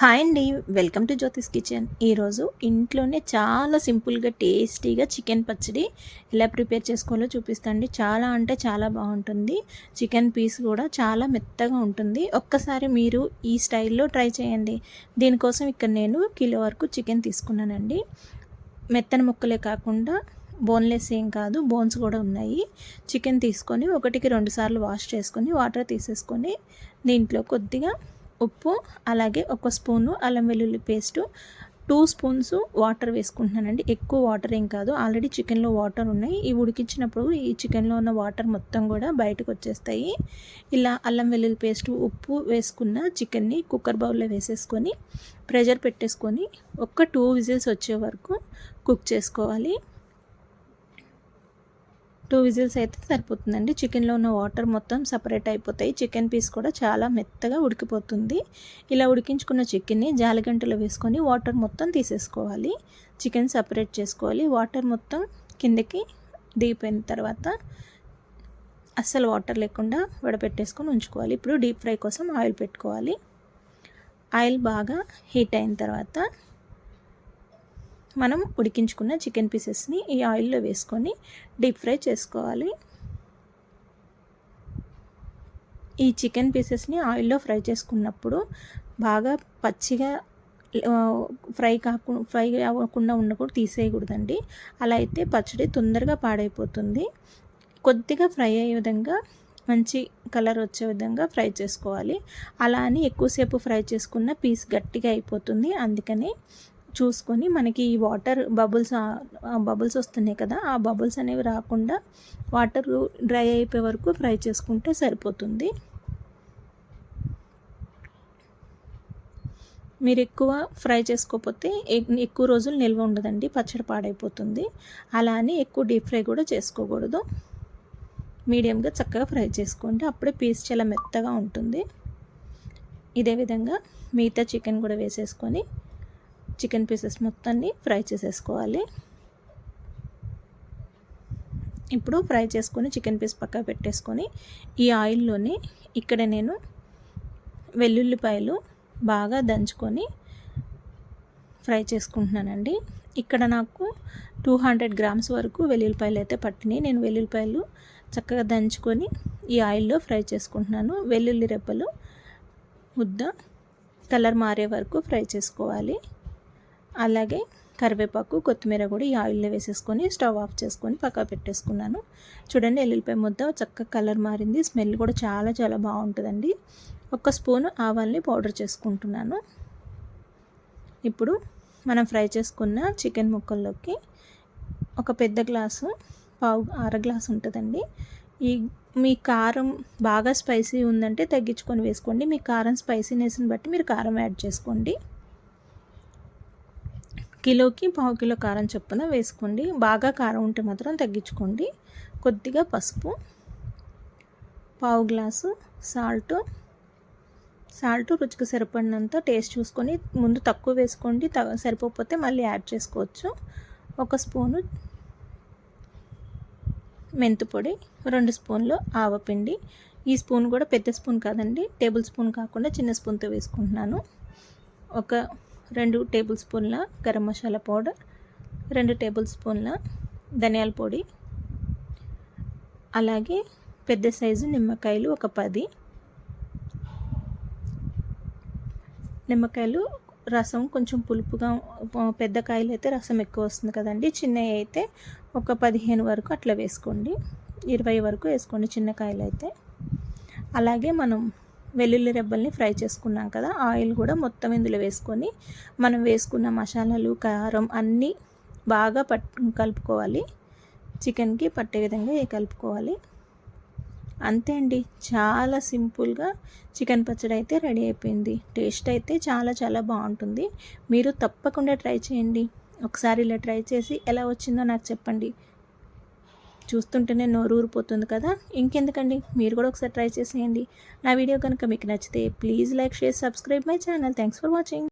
Hi అండి welcome to Jyothish kitchen. ఈరోజు ఇంట్లోనే చాలా సింపుల్గా టేస్టీగా చికెన్ పచ్చడి ఎలా ప్రిపేర్ చేసుకోవాలో చూపిస్తాండి చాలా అంటే చాలా బాగుంటుంది. చికెన్ పీస్ కూడా చాలా మెత్తగా ఉంటుంది. ఒక్కసారి మీరు ఈ స్టైల్లో ట్రై చేయండి. దీనికోసం ఇక్కడ నేను కిలో వరకు చికెన్ తీసుకున్నానండి. మెత్తని ముక్కలే కాకుండా బోన్లెస్ ఏం కాదు బోన్స్ కూడా ఉన్నాయి. చికెన్ తీసుకొని ఒకటికి రెండు సార్లు వాష్ చేసుకొని వాటర్ తీసేసుకొని దీంట్లో కొద్దిగా ఉప్పు అలాగే ఒక స్పూను అల్లం వెల్లుల్లి పేస్టు టూ స్పూన్స్ వాటర్ వేసుకుంటున్నానండి. ఎక్కువ వాటర్ ఏం కాదు. ఆల్రెడీ చికెన్లో వాటర్ ఉన్నాయి. ఈ ఉడికించినప్పుడు ఈ చికెన్లో ఉన్న వాటర్ మొత్తం కూడా బయటకు వచ్చేస్తాయి. ఇలా అల్లం వెల్లుల్లి పేస్ట్ ఉప్పు వేసుకున్న చికెన్ని కుక్కర్ బౌల్లో వేసేసుకొని ప్రెషర్ పెట్టేసుకొని ఒక్క టూ విజిల్స్ వచ్చే వరకు కుక్ చేసుకోవాలి. టూ విజిల్స్ అయితే సరిపోతుందండి. చికెన్లో ఉన్న వాటర్ మొత్తం సపరేట్ అయిపోతాయి. చికెన్ పీస్ కూడా చాలా మెత్తగా ఉడికిపోతుంది. ఇలా ఉడికించుకున్న చికెన్ని జాలిగంటలో వేసుకొని వాటర్ మొత్తం తీసేసుకోవాలి. చికెన్ సపరేట్ చేసుకోవాలి. వాటర్ మొత్తం కిందకి దిగిపోయిన తర్వాత అస్సలు వాటర్ లేకుండా వడపెట్టేసుకొని ఉంచుకోవాలి. ఇప్పుడు డీప్ ఫ్రై కోసం ఆయిల్ పెట్టుకోవాలి. ఆయిల్ బాగా హీట్ అయిన తర్వాత మనం ఉడికించుకున్న చికెన్ పీసెస్ని ఈ ఆయిల్లో వేసుకొని డీప్ ఫ్రై చేసుకోవాలి. ఈ చికెన్ పీసెస్ని ఆయిల్లో ఫ్రై చేసుకున్నప్పుడు బాగా పచ్చిగా ఫ్రై కాకుండా ఫ్రై అవ్వకుండా ఉన్నప్పుడు తీసేయకూడదండి. అలా అయితే పచ్చడి తొందరగా పాడైపోతుంది. కొద్దిగా ఫ్రై అయ్యే విధంగా మంచి కలర్ వచ్చే విధంగా ఫ్రై చేసుకోవాలి. అలా అని ఎక్కువసేపు ఫ్రై చేసుకున్న పీస్ గట్టిగా అయిపోతుంది. అందుకని చూసుకొని మనకి ఈ వాటర్ బబుల్స్ బబుల్స్ వస్తున్నాయి కదా ఆ బబుల్స్ అనేవి రాకుండా వాటర్ డ్రై అయిపోయే వరకు ఫ్రై చేసుకుంటే సరిపోతుంది. మీరు ఎక్కువ ఫ్రై చేసుకోకపోతే ఎక్కువ రోజులు నిల్వ ఉండదండి పచ్చడి పాడైపోతుంది. అలా అని ఎక్కువ డీప్ ఫ్రై కూడా చేసుకోకూడదు. మీడియంగా చక్కగా ఫ్రై చేసుకోండి అప్పుడే పీస్ చాలా మెత్తగా ఉంటుంది. ఇదే విధంగా మిగతా చికెన్ కూడా వేసేసుకొని చికెన్ పీసెస్ మొత్తాన్ని ఫ్రై చేసేసుకోవాలి. ఇప్పుడు ఫ్రై చేసుకొని చికెన్ పీస్ పక్క పెట్టేసుకొని ఈ ఆయిల్లోని ఇక్కడ నేను వెల్లుల్లిపాయలు బాగా దంచుకొని ఫ్రై చేసుకుంటున్నానండి. ఇక్కడ నాకు టూ హండ్రెడ్ గ్రామ్స్ వరకు వెల్లుల్లిపాయలు అయితే పట్టినాయి. నేను వెల్లుల్లిపాయలు చక్కగా దంచుకొని ఈ ఆయిల్లో ఫ్రై చేసుకుంటున్నాను. వెల్లుల్లి రెప్పలు ముద్ద కలర్ మారే వరకు ఫ్రై చేసుకోవాలి. అలాగే కరివేపాకు కొత్తిమీర కూడా ఈ ఆయిల్లో వేసేసుకొని స్టవ్ ఆఫ్ చేసుకొని పక్కా పెట్టేసుకున్నాను. చూడండి ఎల్లుల్లిపాయ ముద్ద చక్కగా కలర్ మారింది. స్మెల్ కూడా చాలా చాలా బాగుంటుందండి. ఒక స్పూను ఆవాల్ని పౌడర్ చేసుకుంటున్నాను. ఇప్పుడు మనం ఫ్రై చేసుకున్న చికెన్ ముక్కల్లోకి ఒక పెద్ద గ్లాసు పావు అర గ్లాస్ ఉంటుందండి. ఈ మీ కారం బాగా స్పైసీ ఉందంటే తగ్గించుకొని వేసుకోండి. మీ కారం స్పైసీనెస్ని బట్టి మీరు కారం యాడ్ చేసుకోండి. కిలోకి పావు కిలో కారం చొప్పున వేసుకోండి. బాగా కారం ఉంటే మాత్రం తగ్గించుకోండి. కొద్దిగా పసుపు పావు గ్లాసు సాల్ట్. సాల్ట్ రుచికి సరిపడినంత టేస్ట్ చూసుకొని ముందు తక్కువ వేసుకోండి. త సరిపోతే మళ్ళీ యాడ్ చేసుకోవచ్చు. ఒక స్పూను మెంతిపొడి రెండు స్పూన్లు ఆవపిండి ఈ స్పూన్ కూడా పెద్ద స్పూన్ కాదండి టేబుల్ స్పూన్ కాకుండా చిన్న స్పూన్తో వేసుకుంటున్నాను. ఒక రెండు టేబుల్ స్పూన్ల గరం మసాలా పౌడర్ రెండు టేబుల్ స్పూన్ల ధనియాల పొడి అలాగే పెద్ద సైజు నిమ్మకాయలు ఒక పది. నిమ్మకాయలు రసం కొంచెం పులుపుగా పెద్ద కాయలు అయితే రసం ఎక్కువ వస్తుంది కదండి. చిన్నవి అయితే ఒక పదిహేను వరకు అట్లా వేసుకోండి. ఇరవై వరకు వేసుకోండి చిన్న కాయలు అయితే. అలాగే మనం వెల్లుల్లి రెబ్బల్ని ఫ్రై చేసుకున్నాం కదా ఆయిల్ కూడా మొత్తం ఇందులో వేసుకొని మనం వేసుకున్న మసాలాలు కారం అన్నీ బాగా పట్ కలుపుకోవాలి. చికెన్కి పట్టే విధంగా కలుపుకోవాలి. అంతే అండి. చాలా సింపుల్గా చికెన్ పచ్చడి అయితే రెడీ అయిపోయింది. టేస్ట్ అయితే చాలా చాలా బాగుంటుంది. మీరు తప్పకుండా ట్రై చేయండి. ఒకసారి ఇలా ట్రై చేసి ఎలా వచ్చిందో నాకు చెప్పండి. చూస్తుంటేనే నోరు ఊరిపోతుంది కదా? ఇంకెందుకండి? మీరు కూడా ఒకసారి ట్రై చేసేయండి. నా వీడియో కనుక మీకు నచ్చితే please like share subscribe my channel. Thanks for watching.